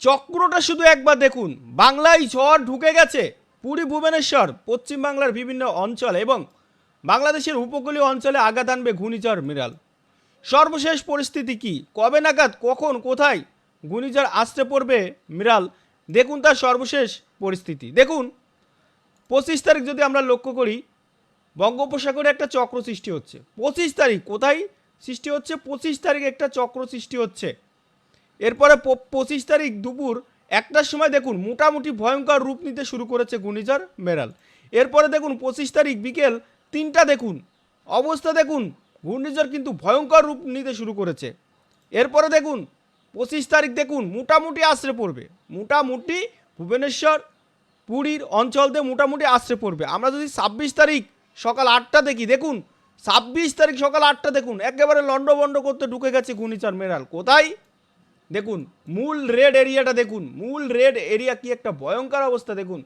চক্রটা শুধু একবার দেখুন। বাংলায় ঝড় ঢুকে গেছে। পুরী, ভুবনেশ্বর, পশ্চিম বাংলার বিভিন্ন অঞ্চল এবং বাংলাদেশের উপকূলীয় অঞ্চলে আঘাত আনবে ঘূর্ণিঝড় মিরাল। সর্বশেষ পরিস্থিতি কি? কবে নাগাদ, কখন, কোথায় ঘূর্ণিঝড় আসতে পড়বে মিরাল? দেখুন তার সর্বশেষ পরিস্থিতি। দেখুন, পঁচিশ তারিখ যদি আমরা লক্ষ্য করি, বঙ্গোপসাগরে একটা চক্র সৃষ্টি হচ্ছে। পঁচিশ তারিখ, কোথায় সৃষ্টি হচ্ছে? পঁচিশ তারিখ একটা চক্র সৃষ্টি হচ্ছে। এরপরে পঁচিশ তারিখ দুপুর একটার সময় দেখুন মোটামুটি ভয়ঙ্কর রূপ নিতে শুরু করেছে ঘূর্ণিঝড় মেরাল। এরপরে দেখুন পঁচিশ তারিখ বিকেল তিনটা দেখুন। অবস্থা দেখুন, ঘূর্ণিঝড় কিন্তু ভয়ঙ্কর রূপ নিতে শুরু করেছে। এরপরে দেখুন পঁচিশ তারিখ দেখুন মোটামুটি আশ্রে পড়বে। মোটামুটি ভুবনেশ্বর, পুরীর অঞ্চলতে মোটামুটি আশ্রে পড়বে। আমরা যদি ছাব্বিশ তারিখ সকাল আটটা দেখি, দেখুন ছাব্বিশ তারিখ সকাল আটটা দেখুন, একেবারে লন্ডভন্ড করতে ঢুকে গেছে ঘূর্ণিঝড় মেরাল। কোথায়? দেখুন, মূল রেড এরিয়াটা দেখুন, মূল রেড এরিয়া কি একটা ভয়ঙ্কর অবস্থা দেখুন।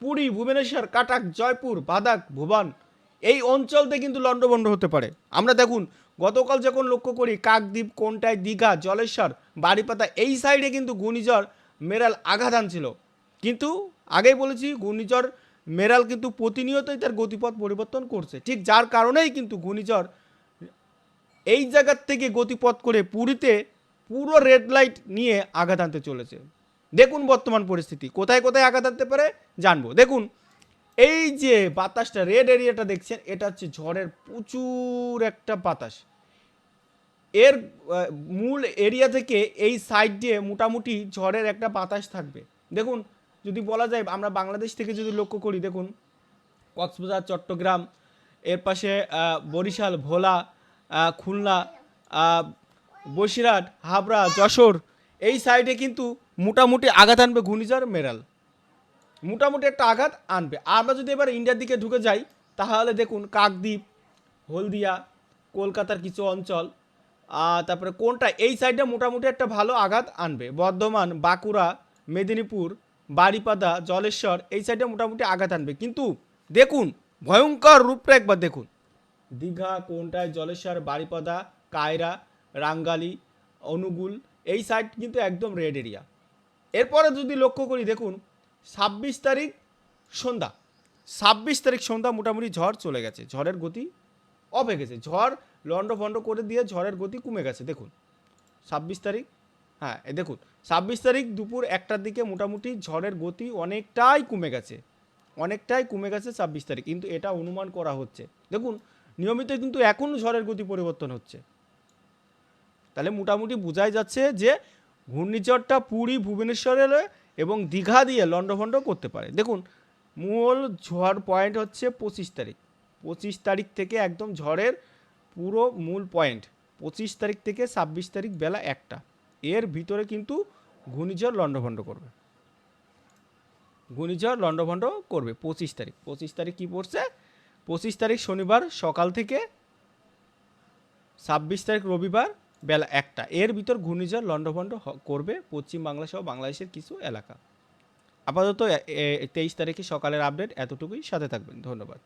পুরী, ভুবনেশ্বর, কাটাক, জয়পুর, বাদাক, ভুবান, এই অঞ্চলতে কিন্তু লন্ডভন্ড হতে পারে। আমরা দেখুন, গতকাল যখন লক্ষ্য করি, কাকদ্বীপ কোনটায় দীঘা, জলেশ্বর বাড়িপাতা এই সাইডে কিন্তু ঘূর্ণিঝড় মেরাল আঘাত আনছিল। কিন্তু আগেই বলেছি, ঘূর্ণিঝড় মেরাল কিন্তু প্রতিনিয়তই তার গতিপথ পরিবর্তন করছে। ঠিক যার কারণেই কিন্তু ঘূর্ণিঝড় এই জায়গার থেকে গতিপথ করে পুরীতে পুরো রেড লাইট নিয়ে আঘাত আনতে চলেছে। দেখুন বর্তমান পরিস্থিতি। কোথায় কোথায় আঘাত আনতে পারে? জানব। দেখুন, এই যে বাতাসটা রেড এরিয়াটা দেখছেন, এটা হচ্ছে ঝড়ের প্রচুর একটা বাতাস। এর মূল এরিয়া থেকে এই সাইড দিয়ে মোটামুটি ঝড়ের একটা বাতাস থাকবে। দেখুন, যদি বলা যায়, আমরা বাংলাদেশ থেকে যদি লক্ষ্য করি, দেখুন, কক্সবাজার, চট্টগ্রাম, এর পাশে বরিশাল, ভোলা খুলনা বসিরহাট, হাবড়া, যশোর, এই সাইডে কিন্তু মোটামুটি আঘাত আনবে ঘূর্ণিঝড় মেরাল। মোটামুটি একটা আঘাত আনবে। আমরা যদি এবার ইন্ডিয়ার দিকে ঢুকে যাই, তাহলে দেখুন কাকদ্বীপ, হলদিয়া, কলকাতার কিছু অঞ্চল তারপরে কোনটা, এই সাইডে মোটামুটি একটা ভালো আঘাত আনবে। বর্ধমান, বাঁকুড়া, মেদিনীপুর বাড়িপাদা জলেশ্বর, এই সাইডে মোটামুটি আঘাত আনবে। কিন্তু দেখুন, ভয়ঙ্কর রূপটা একবার দেখুন। দীঘা, কোনটায়, জলেশ্বর বাড়িপাদা কায়রা রাঙ্গালি, অনুগুল, এই সাইড কিন্তু একদম রেড এরিয়া এরপরে যদি লক্ষ্য করি, দেখুন, ছাব্বিশ তারিখ সন্ধ্যা। ছাব্বিশ তারিখ সন্ধ্যা মোটামুটি ঝড় চলে গেছে। ঝড়ের গতি অফ গেছে। ঝড় লন্ড ভন্ড করে দিয়ে ঝড়ের গতি কমে গেছে। দেখুন, ছাব্বিশ তারিখ হ্যাঁ দেখুন, ছাব্বিশ তারিখ দুপুর একটার দিকে মোটামুটি ঝড়ের গতি অনেকটাই কমে গেছে। অনেকটাই কমে গেছে ছাব্বিশ তারিখ। কিন্তু এটা অনুমান করা হচ্ছে। দেখুন, নিয়মিত কিন্তু এখনও ঝড়ের গতি পরিবর্তন হচ্ছে। তাহলে মোটামুটি বোঝাই যাচ্ছে যে ঘূর্ণিঝড়টা পুরী, ভুবনেশ্বরের এবং দীঘা দিয়ে লন্ডভন্ড করতে পারে। দেখুন, মূল ঝড় পয়েন্ট হচ্ছে পঁচিশ তারিখ। পঁচিশ তারিখ থেকে একদম ঝড়ের পুরো মূল পয়েন্ট পঁচিশ তারিখ থেকে ছাব্বিশ তারিখ বেলা একটা। এর ভিতরে কিন্তু ঘূর্ণিঝড় লন্ডভন্ড করবে। ঘূর্ণিঝড় লন্ডভন্ড করবে পঁচিশ তারিখ। পঁচিশ তারিখ কী পড়ছে? পঁচিশ তারিখ শনিবার সকাল থেকে, ছাব্বিশ তারিখ রবিবার বেলা একটা। এর ভিতর ঘূর্ণিঝড় লন্ডভন্ড করবে পশ্চিম বাংলা সহ বাংলাদেশের কিছু এলাকা। আপাতত তেইশ তারিখে সকালের আপডেট এতটুকুই। সাথে থাকবেন। ধন্যবাদ।